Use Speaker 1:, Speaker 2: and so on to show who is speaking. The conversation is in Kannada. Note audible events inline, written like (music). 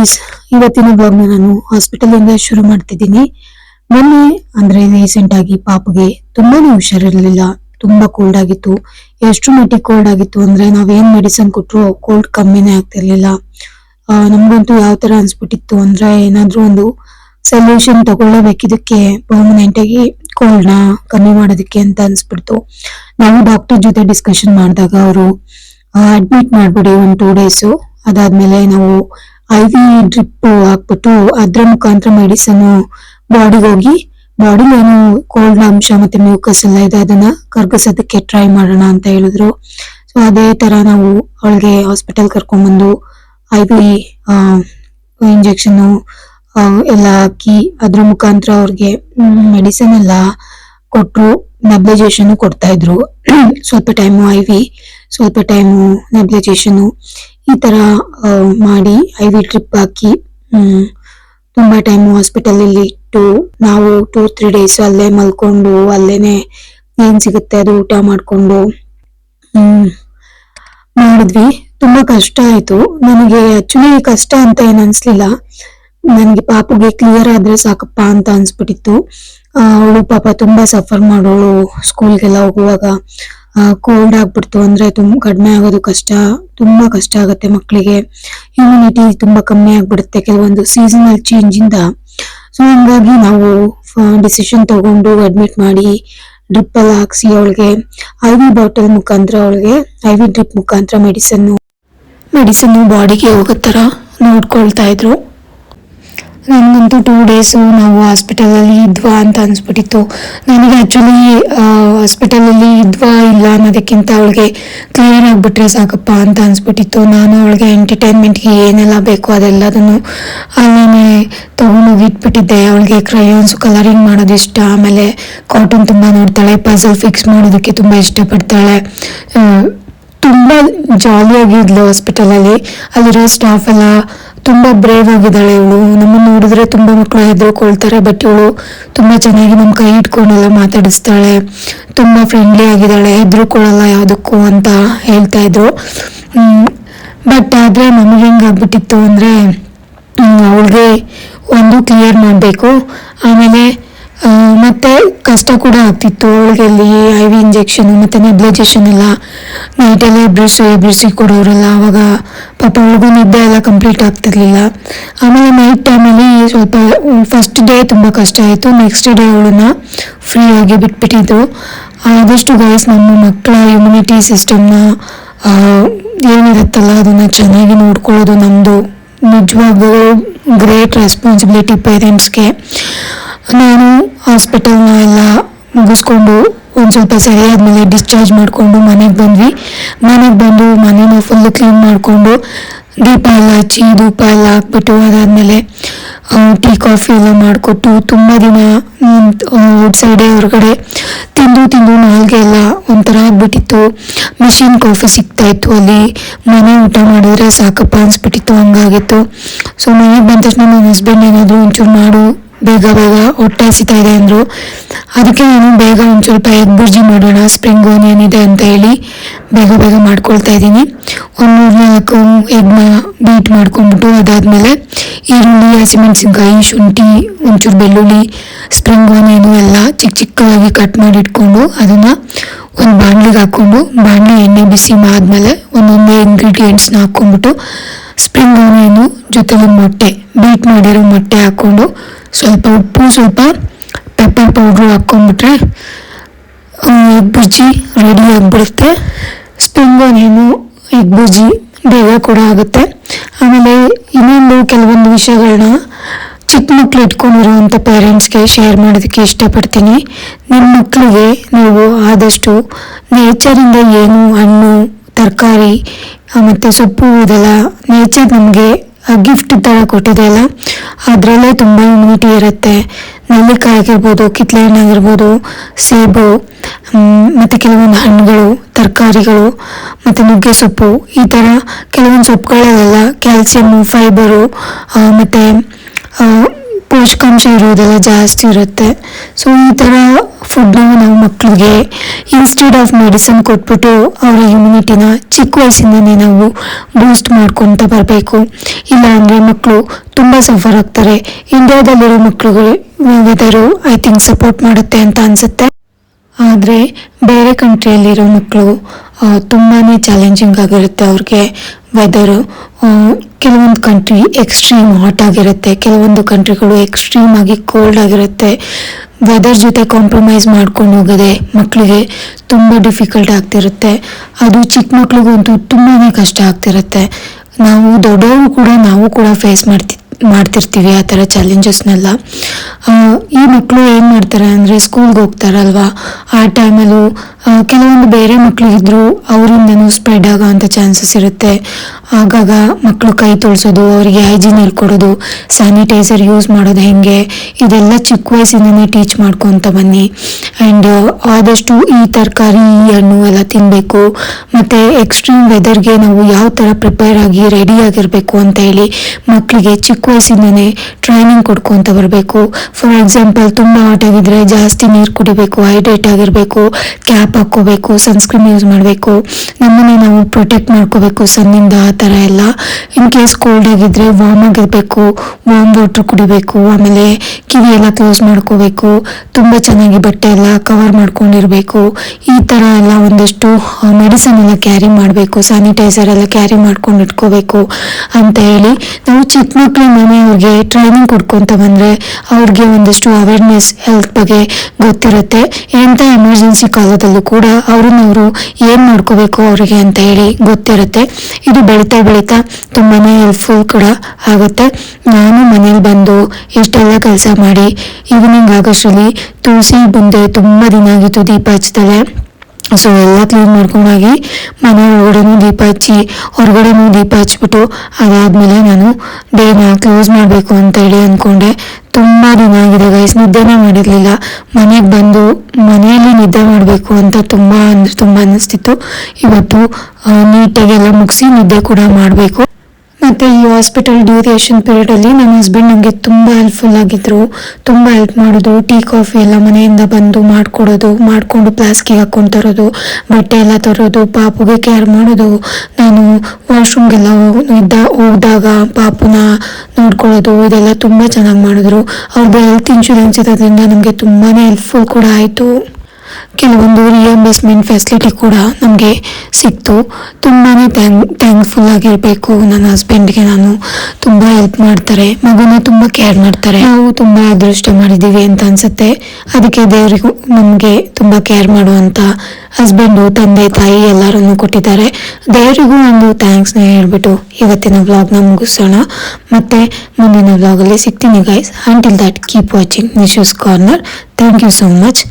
Speaker 1: ಗೈಸ್ ಇವತ್ತಿನ ಬ್ಲಾಗ್ನ ನಾನು ಹಾಸ್ಪಿಟಲ್ ಇಂದ ಶುರು ಮಾಡ್ತಿದ್ದೀನಿ. ಮೊನ್ನೆ ಅಂದ್ರೆ ರೀಸೆಂಟ್ ಆಗಿ ಪಾಪಗೆ ತುಂಬಾನೇ ಹುಷಾರಿರ್ಲಿಲ್ಲ, ತುಂಬಾ ಕೋಲ್ಡ್ ಆಗಿತ್ತು. ಎಷ್ಟು ಮಟ್ಟಿಗೆ ಕೋಲ್ಡ್ ಆಗಿತ್ತು ಅಂದ್ರೆ ನಾವೇನ್ ಮೆಡಿಸಿನ್ ಕೊಟ್ರು ಕೋಲ್ಡ್ ಕಮ್ಮಿನೇ ಆಗ್ತಿರ್ಲಿಲ್ಲ. ನಮ್ಗಂತೂ ಯಾವ ತರ ಅನ್ಸ್ಬಿಟ್ಟಿತ್ತು ಅಂದ್ರೆ ಏನಾದ್ರೂ ಒಂದು ಸೊಲ್ಯೂಷನ್ ತಗೊಳ್ಳೇಬೇಕಿದಕ್ಕೆ ಪರ್ಮನೆಂಟ್ ಆಗಿ ಕೋಲ್ಡ್ನ ಕಮ್ಮಿ ಮಾಡೋದಕ್ಕೆ ಅಂತ ಅನ್ಸ್ಬಿಡ್ತು. ನಾವು ಡಾಕ್ಟರ್ ಜೊತೆ ಡಿಸ್ಕಷನ್ ಮಾಡಿದಾಗ ಅವರು ಅಡ್ಮಿಟ್ ಮಾಡ್ಬಿಡಿ ಒಂದು ಟೂ ಡೇಸ್ ಅದಾದ್ಮೇಲೆ ನಾವು ಐ ವಿ ಡ್ರಿಪ್ ಹಾಕ್ಬಿಟ್ಟು ಅದ್ರ ಮುಖಾಂತರ ಮೆಡಿಸನ್ ಬಾಡಿಗೆ ಹೋಗಿ, ಬಾಡಿಲಿ ಏನು ಕೋಲ್ಡ್ ಅಂಶ ಮತ್ತೆ ಮ್ಯೂಕಸ್ ಎಲ್ಲ ಇದೆ, ಅದನ್ನ ಕರ್ಗಿಸೋದಕ್ಕೆ ಟ್ರೈ ಮಾಡೋಣ ಅಂತ ಹೇಳಿದ್ರು. ಸೊ ಅದೇ ತರ ನಾವು ಅವಳಿಗೆ ಹಾಸ್ಪಿಟಲ್ ಕರ್ಕೊಂಡ್ಬಂದು ಐ ವಿ ಇಂಜೆಕ್ಷನ್ ಎಲ್ಲ ಹಾಕಿ ಅದ್ರ ಮುಖಾಂತರ ಅವ್ರಿಗೆ ಮೆಡಿಸನ್ ಎಲ್ಲ ಕೊಟ್ಟರು ನೆಬ್ಲೈಜೇಷನ್ ಕೊಡ್ತಾ ಇದ್ರು. (clears throat) ಸ್ವಲ್ಪ ಟೈಮು ಐ ವಿ ಸ್ವಲ್ಪ ಟೈಮು ನೆಬ್ಲೈಜೇಷನು ಈ ತರ ಮಾಡಿ ಐ ವಿ ಟ್ರಿಪ್ ಹಾಕಿ ತುಂಬಾ ಟೈಮ್ ಹಾಸ್ಪಿಟಲ್ ಅಲ್ಲಿ ಇಟ್ಟು ನಾವು ಟೂ ತ್ರೀ ಡೇಸ್ ಅಲ್ಲೇ ಮಲ್ಕೊಂಡು ಅಲ್ಲೇನೆ ಏನ್ ಸಿಗುತ್ತೆ ಅದು ಊಟ ಮಾಡ್ಕೊಂಡು ಮಾಡಿದ್ವಿ. ತುಂಬಾ ಕಷ್ಟ ಆಯ್ತು. ನನಗೆ ಆ್ಯಕ್ಚುಲಿ ಕಷ್ಟ ಅಂತ ಏನು ಅನ್ಸ್ಲಿಲ್ಲ. ನನ್ಗೆ ಪಾಪಗೆ ಕ್ಲಿಯರ್ ಆದ್ರೆ ಸಾಕಪ್ಪ ಅಂತ ಅನ್ಸ್ಬಿಟ್ಟಿತ್ತು. ಅವಳು ಪಾಪ ತುಂಬಾ ಸಫರ್ ಮಾಡೋಳು ಸ್ಕೂಲ್ಗೆಲ್ಲ ಹೋಗುವಾಗ. ಕೋಲ್ಡ್ ಆಗ್ಬಿಡ್ತು ಅಂದ್ರೆ ತುಂಬ ಕಡಿಮೆ ಆಗೋದು ಕಷ್ಟ, ತುಂಬಾ ಕಷ್ಟ ಆಗುತ್ತೆ ಮಕ್ಕಳಿಗೆ ಇಮ್ಯುನಿಟಿ ತುಂಬಾ ಕಮ್ಮಿ ಆಗ್ಬಿಡುತ್ತೆ ಕೆಲವೊಂದು ಸೀಸನಲ್ ಚೇಂಜ್ ಇಂದ. ಸೊ ಹಂಗಾಗಿ ನಾವು ಡಿಸಿಷನ್ ತಗೊಂಡು ಅಡ್ಮಿಟ್ ಮಾಡಿ ಡ್ರಿಪ್ ಎಲ್ಲ ಹಾಕ್ಸಿ ಅವಳಿಗೆ ಐ ವಿ ಬಾಟಲ್ ಮುಖಾಂತರ ಅವಳಿಗೆ ಐ ವಿ ಡ್ರಿಪ್ ಮುಖಾಂತರ ಮೆಡಿಸನ್ನು ಮೆಡಿಸನ್ನು ಬಾಡಿಗೆ ಹೋಗೋ ತರ ನೋಡ್ಕೊಳ್ತಾ ಇದ್ರು. ನನಗಂತೂ ಟೂ ಡೇಸು ನಾವು ಹಾಸ್ಪಿಟಲಲ್ಲಿ ಇದ್ವಾ ಅಂತ ಅನ್ಸ್ಬಿಟ್ಟಿತ್ತು. ನನಗೆ ಆ್ಯಕ್ಚುಲಿ ಹಾಸ್ಪಿಟಲಲ್ಲಿ ಇದ್ವಾ ಇಲ್ಲ ಅನ್ನೋದಕ್ಕಿಂತ ಅವಳಿಗೆ ಕ್ಲಿಯರ್ ಆಗಿಬಿಟ್ರೆ ಸಾಕಪ್ಪ ಅಂತ ಅನ್ಸ್ಬಿಟ್ಟಿತ್ತು. ನಾನು ಅವಳಿಗೆ ಎಂಟರ್ಟೈನ್ಮೆಂಟ್ಗೆ ಏನೆಲ್ಲ ಬೇಕೋ ಅದೆಲ್ಲದನ್ನು ಅಲ್ಲೇ ತೊಗೊಂಡೋಗಿ ಇಟ್ಬಿಟ್ಟಿದ್ದೆ. ಅವಳಿಗೆ ಕ್ರಯೋನ್ಸ್ ಕಲರಿಂಗ್ ಮಾಡೋದು ಇಷ್ಟ, ಆಮೇಲೆ ಕಾಟನ್ ತುಂಬ ನೋಡ್ತಾಳೆ ಪಝಲ್ ಫಿಕ್ಸ್ ಮಾಡೋದಕ್ಕೆ ತುಂಬ ಇಷ್ಟಪಡ್ತಾಳೆ. ತುಂಬ ಜಾಲಿಯಾಗಿದ್ಲು ಹಾಸ್ಪಿಟಲಲ್ಲಿ ಅಲ್ಲಿರೋ ಸ್ಟಾಫ್ ಎಲ್ಲ ತುಂಬಾ ಬ್ರೇವ್ ಆಗಿದ್ದಾಳೆ ಇವಳು. ನಮ್ಮನ್ನು ನೋಡಿದ್ರೆ ತುಂಬಾ ಮಕ್ಕಳು ಹೆದರ್ಕೊಳ್ತಾರೆ ಬಟ್ ಇವಳು ತುಂಬಾ ಚೆನ್ನಾಗಿ ನಮ್ಮ ಕೈ ಇಟ್ಕೊಂಡೆಲ್ಲ ಮಾತಾಡಿಸ್ತಾಳೆ. ತುಂಬಾ ಫ್ರೆಂಡ್ಲಿ ಆಗಿದ್ದಾಳೆ, ಹೆದರ್ಕೊಳ್ಳಲ್ಲ ಯಾವುದಕ್ಕೂ ಅಂತ ಹೇಳ್ತಾ ಇದ್ರು. ಬಟ್ ಆದ್ರೆ ನಮಗೆ ಹೆಂಗಾಗ್ಬಿಟ್ಟಿತ್ತು ಅಂದ್ರೆ ಅವಳಿಗೆ ಒಂದು ಕ್ಲಿಯರ್ ಮಾಡಬೇಕು. ಆಮೇಲೆ ಮತ್ತೆ ಕಷ್ಟ ಕೂಡ ಆಗ್ತಿತ್ತು. ಅವಳಿಗೆ ಅಲ್ಲಿ ಐ ವಿ ಇಂಜೆಕ್ಷನ್ ಮತ್ತೆ ನೆಬ್ಲೈಜೇಷನ್ ಎಲ್ಲ ನೈಟೆಲ್ಲ ಎಬ್ರಿಸಿ ಎಬ್ರಿಸಿ ಕೊಡೋರಲ್ಲ, ಅವಾಗ ಪಾಪ ಅವಳಿಗೂ ನಿದ್ದೆ ಎಲ್ಲ ಕಂಪ್ಲೀಟ್ ಆಗ್ತಿರ್ಲಿಲ್ಲ. ಆಮೇಲೆ ನೈಟ್ ಟೈಮಲ್ಲಿ ಸ್ವಲ್ಪ ಫಸ್ಟ್ ಡೇ ತುಂಬ ಕಷ್ಟ ಆಯಿತು. ನೆಕ್ಸ್ಟ್ ಡೇ ಅವಳನ್ನ ಫ್ರೀ ಆಗಿ ಬಿಟ್ಬಿಟ್ಟಿದ್ರು. ಆದಷ್ಟು ಗೈಸ್ ನಮ್ಮ ಮಕ್ಕಳ ಇಮ್ಯುನಿಟಿ ಸಿಸ್ಟಮ್ನ ಏನಿರುತ್ತಲ್ಲ, ಅದನ್ನ ಚೆನ್ನಾಗಿ ನೋಡ್ಕೊಳ್ಳೋದು ನಮ್ಮದು ನಿಜವಾಗ್ಲೂ ಗ್ರೇಟ್ ರೆಸ್ಪಾನ್ಸಿಬಿಲಿಟಿ ಪೇರೆಂಟ್ಸ್ಗೆ ನಾನು ಹಾಸ್ಪಿಟಲ್ನ ಎಲ್ಲ ಮುಗಿಸ್ಕೊಂಡು ಒಂದು ಸ್ವಲ್ಪ ಸರಿಯಾದ ಮೇಲೆ ಡಿಸ್ಚಾರ್ಜ್ ಮಾಡಿಕೊಂಡು ಮನೆಗೆ ಬಂದ್ವಿ. ಮನೆಗೆ ಬಂದು ಮನೇನ ಫುಲ್ ಕ್ಲೀನ್ ಮಾಡಿಕೊಂಡು ದೀಪ ಎಲ್ಲ ಹಚ್ಚಿ ಧೂಪ ಎಲ್ಲ ಹಾಕ್ಬಿಟ್ಟು ಅದಾದಮೇಲೆ ಟೀ ಕಾಫಿ ಎಲ್ಲ ಮಾಡಿಕೊಟ್ಟು ತುಂಬ ದಿನ ಔಟ್ ಸೈಡೇ ಹೊರಗಡೆ ತಿಂದು ತಿಂದು ನಾಲ್ಗೆ ಎಲ್ಲ ಒಂಥರ ಆಗ್ಬಿಟ್ಟಿತ್ತು. ಮಿಷಿನ್ ಕಾಫಿ ಸಿಗ್ತಾಯಿತ್ತು ಅಲ್ಲಿ. ಮನೆ ಊಟ ಮಾಡಿದ್ರೆ ಸಾಕಪ್ಪ ಅನಿಸ್ಬಿಟ್ಟಿತ್ತು, ಹಂಗಾಗಿತ್ತು. ಸೊ ಮನೆಗೆ ಬಂದ ತಕ್ಷಣ ನನ್ನ ಹಸ್ಬೆಂಡ್ ಏನಾದರೂ ಒಂಚೂರು ಮಾಡು ಬೇಗ ಬೇಗ ಹೊಟ್ಟೆ ಹಸಿತಾ ಇದೆ ಅಂದರು. ಅದಕ್ಕೆ ನಾನು ಬೇಗ ಒಂದು ಸ್ವಲ್ಪ ಎಗ್ ಬುರ್ಜಿ ಮಾಡೋಣ ಸ್ಪ್ರಿಂಗ್ ಆನಿಯನ್ ಇದೆ ಅಂತ ಹೇಳಿ ಬೇಗ ಬೇಗ ಮಾಡ್ಕೊಳ್ತಾ ಇದ್ದೀನಿ. ಒಂದು ಮೂರು ನಾಲ್ಕು ಎಗ್ನ ಬೀಟ್ ಮಾಡ್ಕೊಂಡ್ಬಿಟ್ಟು ಅದಾದಮೇಲೆ ಈರುಳ್ಳಿ, ಹಸಿಮೆಣಸಿನ್ಕಾಯಿ, ಶುಂಠಿ, ಒಂಚೂರು ಬೆಳ್ಳುಳ್ಳಿ ಸ್ಪ್ರಿಂಗ್ ಆನಿಯನು ಎಲ್ಲ ಚಿಕ್ಕ ಚಿಕ್ಕವಾಗಿ ಕಟ್ ಮಾಡಿ ಇಟ್ಕೊಂಡು ಅದನ್ನು ಒಂದು ಬಾಣಲಿಗೆ ಹಾಕ್ಕೊಂಡು, ಬಾಣಲಿ ಎಣ್ಣೆ ಬಿಸಿ ಆದಮೇಲೆ ಒಂದೊಂದೇ ಇಂಗ್ರೀಡಿಯೆಂಟ್ಸ್ನ ಹಾಕ್ಕೊಂಡ್ಬಿಟ್ಟು ಸ್ಪ್ರಿಂಗ್ ಆನಿಯನ್ನು ಜೊತೆಗೆ ಮೊಟ್ಟೆ ಬೀಟ್ ಮಾಡಿರೋ ಮೊಟ್ಟೆ ಹಾಕ್ಕೊಂಡು ಸ್ವಲ್ಪ ಉಪ್ಪು, ಸ್ವಲ್ಪ ಪೆಪ್ಪರ್ ಪೌಡ್ರು ಹಾಕ್ಕೊಂಡ್ಬಿಟ್ರೆ ಎಗ್ ಬುಜ್ಜಿ ರೆಡಿ ಆಗಿಬಿಡುತ್ತೆ. ಸ್ಪ್ರಿಂಗ್ ಆನಿಯನ್ನು ಎಗ್ ಬುಜ್ಜಿ ಬೇಗ ಕೂಡ ಆಗುತ್ತೆ. ಆಮೇಲೆ ಇನ್ನೊಂದು ಕೆಲವೊಂದು ವಿಷಯಗಳನ್ನ ಚಿಕ್ಕ ಮಕ್ಕಳು ಇಟ್ಕೊಂಡಿರುವಂಥ ಪೇರೆಂಟ್ಸ್ಗೆ ಶೇರ್ ಮಾಡೋದಕ್ಕೆ ಇಷ್ಟಪಡ್ತೀನಿ. ನಿಮ್ಮ ಮಕ್ಕಳಿಗೆ ನೀವು ಆದಷ್ಟು ನೇಚರಿಂದ ಏನು ಹಣ್ಣು ತರಕಾರಿ ಮತ್ತು ಸೊಪ್ಪು ಇದೆಲ್ಲ ನೇಚರ್ ನಮಗೆ ಗಿಫ್ಟ್ ಥರ ಕೊಟ್ಟಿದೆ ಅಲ್ಲ? ಅದರಲ್ಲೇ ತುಂಬ ಇಮ್ಯುನಿಟಿ ಇರುತ್ತೆ. ನೆಲ್ಲಿಕಾಯಿ ಆಗಿರ್ಬೋದು ಕಿತ್ಲೆ ಹಣ್ಣು ಆಗಿರ್ಬೋದು, ಸೇಬು ಮತ್ತು ಮತ್ತೆ ಕೆಲವೊಂದು ಹಣ್ಣುಗಳು, ತರಕಾರಿಗಳು, ಮತ್ತು ನುಗ್ಗೆ ಸೊಪ್ಪು, ಈ ಥರ ಕೆಲವೊಂದು ಸೊಪ್ಪುಗಳಲ್ಲೆಲ್ಲ ಕ್ಯಾಲ್ಸಿಯಮ್ಮು ಫೈಬರು ಮತ್ತು ಪೋಷಕಾಂಶ ಇರೋದೆಲ್ಲ ಜಾಸ್ತಿ ಇರುತ್ತೆ. ಸೊ ಈ ಥರ ಫುಡ್ನ ನಾವು ಮಕ್ಕಳಿಗೆ ಇನ್ಸ್ಟೆಡ್ ಆಫ್ ಮೆಡಿಸಿನ್ ಕೊಟ್ಬಿಟ್ಟು ಅವರ ಇಮ್ಯುನಿಟಿನ ಚಿಕ್ಕ ವಯಸ್ಸಿಂದನೇ ನಾವು ಬೂಸ್ಟ್ ಮಾಡ್ಕೊತ ಬರಬೇಕು. ಇಲ್ಲ ಅಂದರೆ ಮಕ್ಕಳು ತುಂಬ ಸಫರ್ ಆಗ್ತಾರೆ. ಇಂಡಿಯಾದಲ್ಲಿರೋ ಮಕ್ಕಳುಗಳು ವೆದರು ಐ ಥಿಂಕ್ ಸಪೋರ್ಟ್ ಮಾಡುತ್ತೆ ಅಂತ ಅನಿಸುತ್ತೆ. ಆದರೆ ಬೇರೆ ಕಂಟ್ರಿಯಲ್ಲಿರೋ ಮಕ್ಕಳು ತುಂಬಾ ಚಾಲೆಂಜಿಂಗ್ ಆಗಿರುತ್ತೆ ಅವ್ರಿಗೆ. ವೆದರು ಕೆಲವೊಂದು ಕಂಟ್ರಿ ಎಕ್ಸ್ಟ್ರೀಮ್ ಹಾಟ್ ಆಗಿರುತ್ತೆ, ಕೆಲವೊಂದು ಕಂಟ್ರಿಗಳು ಎಕ್ಸ್ಟ್ರೀಮ್ ಆಗಿ ಕೋಲ್ಡ್ ಆಗಿರುತ್ತೆ. ವೆದರ್ ಜೊತೆ ಕಾಂಪ್ರಮೈಸ್ ಮಾಡ್ಕೊಂಡು ಹೋಗೋದೆ ಮಕ್ಕಳಿಗೆ ತುಂಬ ಡಿಫಿಕಲ್ಟ್ ಆಗ್ತಿರುತ್ತೆ. ಅದು ಚಿಕ್ಕ ಮಕ್ಳಿಗಂತೂ ತುಂಬಾ ಕಷ್ಟ ಆಗ್ತಿರುತ್ತೆ. ನಾವು ದೊಡ್ಡವರು ಕೂಡ ನಾವು ಕೂಡ ಫೇಸ್ ಮಾಡ್ತಿ ಮಾಡ್ತಿರ್ತೀವಿ ಆ ಥರ ಚಾಲೆಂಜಸ್ನೆಲ್ಲ ಈ ಮಕ್ಕಳು ಏನು ಮಾಡ್ತಾರೆ ಅಂದರೆ ಸ್ಕೂಲ್ಗೆ ಹೋಗ್ತಾರಲ್ವಾ? ಆ ಟೈಮಲ್ಲೂ ಕೆಲವೊಂದು ಬೇರೆ ಮಕ್ಕಳಿದ್ರು ಅವರಿಂದನೂ ಸ್ಪ್ರೆಡ್ ಆಗೋ ಅಂಥ ಚಾನ್ಸಸ್ ಇರುತ್ತೆ. ಆಗಾಗ ಮಕ್ಕಳು ಕೈ ತೊಳ್ಸೋದು, ಅವರಿಗೆ ಹೈಜಿನ್ ಹೇಳ್ಕೊಡೋದು ಸ್ಯಾನಿಟೈಸರ್ ಯೂಸ್ ಮಾಡೋದು ಹೆಂಗೆ? ಇದೆಲ್ಲ ಚಿಕ್ಕ ವಯಸ್ಸಿಂದನೇ ಟೀಚ್ ಮಾಡ್ಕೊತ ಬನ್ನಿ. ಆ್ಯಂಡ್ ಆದಷ್ಟು ಈ ತರಕಾರಿ, ಈ ಹಣ್ಣು ಎಲ್ಲ ತಿನ್ನಬೇಕು ಮತ್ತು ಎಕ್ಸ್ಟ್ರೀಮ್ ವೆದರ್ಗೆ ನಾವು ಯಾವ ಥರ ಪ್ರಿಪೇರ್ ಆಗಿ ರೆಡಿ ಆಗಿರಬೇಕು ಅಂತ ಹೇಳಿ ಮಕ್ಕಳಿಗೆ ಚಿಕ್ಕ ವಯಸ್ಸಿಂದನೇ ಟ್ರೈನಿಂಗ್ ಕೊಡ್ಕೊತ ಬರಬೇಕು. ಫಾರ್ ಎಕ್ಸಾಂಪಲ್ ತುಂಬ ಆಗಿದ್ರೆ ಜಾಸ್ತಿ ನೀರು ಕುಡಿಬೇಕು ಹೈಡ್ರೇಟ್ ಆಗಿರಬೇಕು ಕ್ಯಾಪ್ ಹಾಕ್ಕೋಬೇಕು ಸನ್ಸ್ಕ್ರೀನ್ ಯೂಸ್ ಮಾಡಬೇಕು. ನಮ್ಮನ್ನೇ ನಾವು ಪ್ರೊಟೆಕ್ಟ್ ಮಾಡ್ಕೋಬೇಕು ಸನ್ನಿಂದ ಆ ಥರ ಎಲ್ಲ. ಇನ್ ಕೇಸ್ ಕೋಲ್ಡ್ ಆಗಿದ್ರೆ ವಾರ್ಮ್ ಆಗಿರಬೇಕು ವಾರ್ಮ್ ವಾಟರ್ ಕುಡಿಬೇಕು, ಆಮೇಲೆ ಕಿವಿ ಎಲ್ಲ ಕ್ಲೋಸ್ ಮಾಡ್ಕೋಬೇಕು, ತುಂಬ ಚೆನ್ನಾಗಿ ಬಟ್ಟೆ ಎಲ್ಲ ಕವರ್ ಮಾಡ್ಕೊಂಡಿರಬೇಕು. ಈ ಥರ ಎಲ್ಲ ಒಂದಷ್ಟು ಮೆಡಿಸನ್ ಎಲ್ಲ ಕ್ಯಾರಿ ಮಾಡಬೇಕು ಸ್ಯಾನಿಟೈಸರ್ ಎಲ್ಲ ಕ್ಯಾರಿ ಮಾಡ್ಕೊಂಡು ಇಟ್ಕೋಬೇಕು ಅಂತ ಹೇಳಿ ನಾವು ಚಿಕ್ಕ ಮಕ್ಕಳು ಮನೆಯವ್ರಿಗೆ ಟ್ರೈನಿಂಗ್ ಕೊಡ್ಕೊತ ಬಂದರೆ ಅವ್ರಿಗೆ ಒಂದಿಷ್ಟು ಅವೇರ್ನೆಸ್ ಹೆಲ್ತ್ ಬಗ್ಗೆ ಗೊತ್ತಿರುತ್ತೆ. ಎಂಥ ಎಮರ್ಜೆನ್ಸಿ ಕಾಲದಲ್ಲೂ ಕೂಡ ಅವ್ರನ್ನವರು ಏನು ಮಾಡ್ಕೋಬೇಕು ಅವರಿಗೆ ಅಂತ ಹೇಳಿ ಗೊತ್ತಿರುತ್ತೆ. ಇದು ಬೆಳೀತಾ ಬೆಳೀತಾ ತುಂಬಾ ಹೆಲ್ಪ್ಫುಲ್ ಕೂಡ ಆಗುತ್ತೆ. ನಾನು ಮನೇಲಿ ಬಂದು ಇಷ್ಟೆಲ್ಲ ಕೆಲಸ ಮಾಡಿ ಈವ್ನಿಂಗ್ ಆಗೋಷ್ಟರಲ್ಲಿ ತುಳಸಿ ಮುಂದೆ ತುಂಬ ದಿನ ಆಗಿತ್ತು ದೀಪ ಹಚ್ತಲೆ ಸೊ ಎಲ್ಲ ಕ್ಲೀನ್ ಮಾಡ್ಕೊಂಡಾಗಿ ಮನೆ ಒಳಗಡೆನೂ ದೀಪ ಹಚ್ಚಿ ಹೊರಗಡೆನೂ ದೀಪ ಹಚ್ಬಿಟ್ಟು ಅದಾದಮೇಲೆ ನಾನು ಡೇನ ಕ್ಲೋಸ್ ಮಾಡಬೇಕು ಅಂತ ಹೇಳಿ ಅಂದ್ಕೊಂಡೆ. ತುಂಬ ದಿನ ಆಗಿದೆ ಗೈಸ್ ನಿದ್ದೆನೇ ಮಾಡಿರಲಿಲ್ಲ. ಮನೆಗೆ ಬಂದು ಮನೆಯಲ್ಲಿ ನಿದ್ದೆ ಮಾಡಬೇಕು ಅಂತ ತುಂಬ ಅಂದರೆ ತುಂಬ ಅನ್ನಿಸ್ತಿತ್ತು ಇವತ್ತು ನೀಟಾಗಿ ಎಲ್ಲ ಮುಗಿಸಿ ನಿದ್ದೆ ಕೂಡ ಮಾಡಬೇಕು. ಮತ್ತು ಈ ಹಾಸ್ಪಿಟಲ್ ಡ್ಯೂರೇಷನ್ ಪೀರಿಯಡಲ್ಲಿ ನನ್ನ ಹಸ್ಬೆಂಡ್ ನನಗೆ ತುಂಬ ಹೆಲ್ಪ್ಫುಲ್ ಆಗಿದ್ದರು ತುಂಬ ಹೆಲ್ಪ್ ಮಾಡೋದು. ಟೀ ಕಾಫಿ ಎಲ್ಲ ಮನೆಯಿಂದ ಬಂದು ಮಾಡಿಕೊಡೋದು, ಮಾಡಿಕೊಂಡು ಪ್ಲಾಸ್ಕಿಗೆ ಹಾಕ್ಕೊಂಡು ತರೋದು, ಬಟ್ಟೆ ಎಲ್ಲ ತರೋದು, ಪಾಪುಗೆ ಕೇರ್ ಮಾಡೋದು. ನಾನು ವಾಶ್ರೂಮ್ಗೆಲ್ಲ ಇದ್ದ ಹೋದಾಗ ಪಾಪುನ ನೋಡ್ಕೊಳ್ಳೋದು, ಇದೆಲ್ಲ ತುಂಬ ಚೆನ್ನಾಗಿ ಮಾಡಿದ್ರು. ಅವ್ರದ್ದು ಹೆಲ್ತ್ ಇನ್ಶೂರೆನ್ಸ್ ಇರೋದ್ರಿಂದ ನಮಗೆ ತುಂಬಾ ಹೆಲ್ಪ್ಫುಲ್ ಕೂಡ ಆಯಿತು. ಕೆಲವೊಂದು ರಿಯಂಬರ್ಸ್ಮೆಂಟ್ ಫೆಸಿಲಿಟಿ ಕೂಡ ನಮಗೆ ಸಿಕ್ತು. ತುಂಬಾ ಥ್ಯಾಂಕ್ ಥ್ಯಾಂಕ್ಫುಲ್ ಆಗಿರಬೇಕು. ನನ್ನ ಹಸ್ಬೆಂಡ್ಗೆ ನಾನು ತುಂಬ ಹೆಲ್ಪ್ ಮಾಡ್ತಾರೆ. ಮಗುನ ತುಂಬ ಕೇರ್ ಮಾಡ್ತಾರೆ. ನಾವು ತುಂಬ ಅದೃಷ್ಟ ಮಾಡಿದ್ದೀವಿ ಅಂತ ಅನ್ಸುತ್ತೆ. ಅದಕ್ಕೆ ದೇವರಿಗೂ ನಮಗೆ ತುಂಬ ಕೇರ್ ಮಾಡುವಂಥ ಹಸ್ಬೆಂಡು ತಂದೆ, ತಾಯಿ ಎಲ್ಲರನ್ನು ಕೊಟ್ಟಿದ್ದಾರೆ. ದೇವರಿಗೂ ಒಂದು ಥ್ಯಾಂಕ್ಸ್ನ ಹೇಳ್ಬಿಟ್ಟು ಇವತ್ತಿನ ವ್ಲಾಗ್ನ ಮುಗಿಸೋಣ. ಮತ್ತೆ ಮುಂದಿನ ವ್ಲಾಗಲ್ಲಿ ಸಿಗ್ತೀನಿ guys until that keep watching Nishu's corner thank you so much